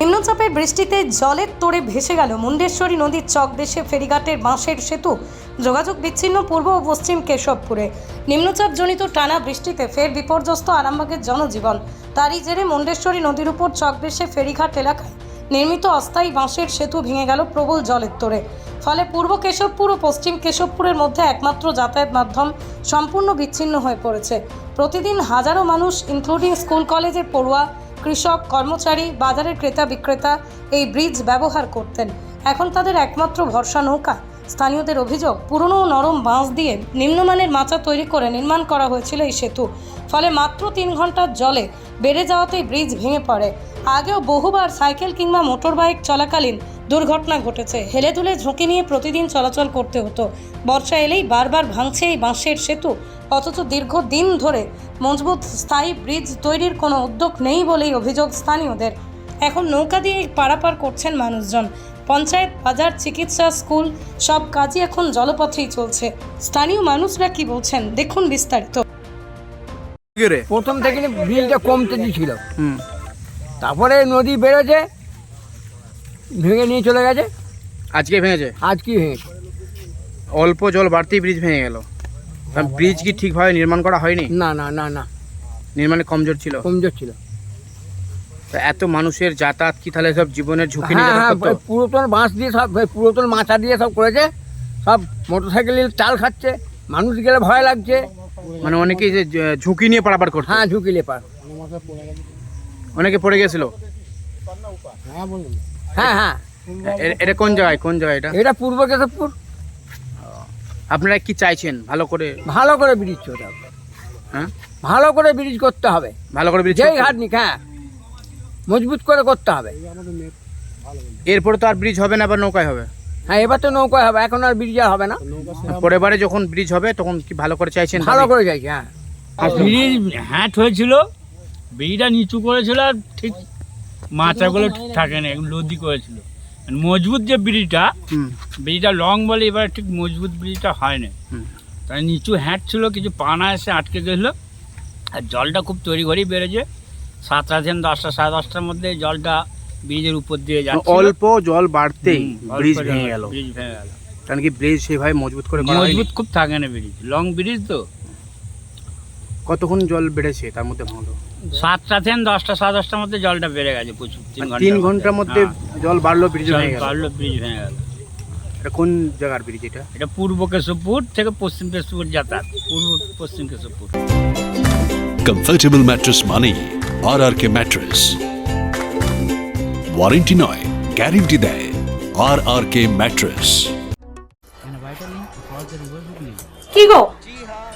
নিম্নচাপের বৃষ্টিতে জলের তোড়ে ভেসে গেল মুন্ডেশ্বরী নদীর চক দেশে ফেরিঘাটের বাঁশের সেতু। যোগাযোগ বিচ্ছিন্ন পূর্ব ও পশ্চিম কেশবপুরে। নিম্নচাপজনিত টানা বৃষ্টিতে ফের বিপর্যস্ত আরামবাগের জনজীবন। তারই জেরে মুন্ডেশ্বরী নদীর উপর চক দেশে ফেরিঘাট এলাকায় নির্মিত অস্থায়ী বাঁশের সেতু ভেঙে গেল প্রবল জলের তোড়ে। ফলে পূর্ব কেশবপুর ও পশ্চিম কেশবপুরের মধ্যে একমাত্র যাতায়াত মাধ্যম সম্পূর্ণ বিচ্ছিন্ন হয়ে পড়েছে। প্রতিদিন হাজারো মানুষ ইনক্লুডিং স্কুল কলেজের পড়ুয়া কৃষক, কর্মচারী, বাজারের ক্রেতা, বিক্রেতা এই ব্রিজ ব্যবহার করতেন। এখন তাদের একমাত্র ভরসা নৌকা। স্থানীয়দের অভিযোগ, পুরনো নরম বাঁশ দিয়ে নিম্নমানের মাচা তৈরি করে নির্মাণ করা হয়েছিল এই সেতু। ফলে মাত্র তিন ঘণ্টার জলে বেড়ে যাওয়াতেই ব্রিজ ভেঙে পড়ে। আগেও বহুবার সাইকেল কিংবা মোটর বাইক চলাকালীন দুর্ঘটনা ঘটেছে। হেলে দুলে ঝুঁকি নিয়ে প্রতিদিন চলাচল করতে হতো। বর্ষা এলেই বারবার ভাঙছে এই বাঁশের সেতু। অথচ দীর্ঘদিন ধরে মজবুত স্থায়ী ব্রিজ তৈরির কোনো উদ্যোগ নেই বলেই অভিযোগ স্থানীয়দের। এখন নৌকা দিয়ে পারাপার করছেন মানুষজন। পঞ্চায়েত, বাজার, চিকিৎসা, স্কুল, সব কাজই এখন জলপথেই চলছে। স্থানীয় মানুষরা কি বলছেন? দেখুন বিস্তারিত। প্রথম থেকে বিলটা কমতে ছিল হুম তারপরে নদী বেড়েছে ভেঙে নিয়ে চলে গেছে? আজকে ভেঙেছে? আজ কি ভেঙেছে? অল্প জল বাড়তেই ব্রিজ ভেঙে গেল। ব্রিজ কি ঠিকভাবে নির্মাণ করা হয়নি? না না না না। নির্মাণে কমজোর ছিল? কমজোর ছিল। তো এত মানুষের যাতায়াত কি তাহলে সব জীবনের ঝুঁকি নিয়ে হ্যাঁ হ্যাঁ যাতায়াত করতো? পুরাতন বাঁশ দিয়ে সব পুরাতন মাথা দিয়ে সব করেছে। সব মোটর সাইকেলের চাল খাচ্ছে। মানুষ গেলে ভয় লাগছে। মানে অনেকেই যে ঝুঁকি নিয়ে পারাপার করতো। হ্যাঁ ঝুঁকিলে পার। অনেকে পড়ে গেছিল? হ্যাঁ হ্যাঁ এ- এটা কোন জায়গায় কোন জায়গায় এটা? এটা পূর্ব কেশবপুর। আপনারা কি চাইছেন? ভালো করে ভালো করে ব্রিজ করতে হবে। হ্যাঁ? ভালো করে ব্রিজ করতে হবে। ভালো করে ব্রিজ যেই ঘাট নিক হ্যাঁ। মজবুত করে করতে হবে। এরপরে তো আর ব্রিজ হবে না আবার নৌকায় হবে। হ্যাঁ এবার তো নৌকা হবে এখন আর ব্রিজ আর হবে না। পরের বারে যখন ব্রিজ হবে তখন কি ভালো করে চাইছেন ভালো করে যাইছে হ্যাঁ। ব্রিজ হ্যাট হয়েছিল ব্রিজটা নিচু করেছিল আর ঠিক মাথাগুলো ঠিক থাকে না একদম লদি করেছিল। মজবুত যে হুম। ব্রিজটা লং বলে এবার ঠিক মজবুত ব্রিজটা হয় না। তাই নিচু হ্যাট ছিল কিছু পানা এসে আটকে গেছিল। আর জলটা খুব তৈরি ঘরেই বেড়েছে সাতটা থেকে দশটা সাড়ে দশটার মধ্যে জলটা ব্রিজের উপর দিয়ে যাচ্ছে অল্প জল বাড়তেই ব্রিজ ভেঙে গেল। ব্রিজ ভেঙে গেল। কারণ কি ব্রিজ সেভাবে মজবুত করে মজবুত খুব থাকে না ব্রিজ। লং ব্রিজ তো। কতক্ষণ জল বেড়েছে তার মধ্যে ভাঙলো? সাতটা থেকে দশটা সাড়ে দশটার মধ্যে জলটা বেড়ে গেছে প্রচুর তিন মানে ঘণ্টার মধ্যে। হ্যাঁ। জল বাড়লো ব্রিজ ভেঙে গেল। বাড়লো ব্রিজ ভেঙে গেল। এটা কোন জায়গার ব্রিজ এটা? এটা পূর্ব কেশবপুর থেকে পশ্চিম কেশবপুর যাতায়াত পূর্ব পশ্চিম কেশবপুর। কমফর্টেবল ম্যাট্রেস মানেই R R K mattress warranty নয় গ্যারেন্টি দেয় আর আর কে ম্যাট্রেস কি গো?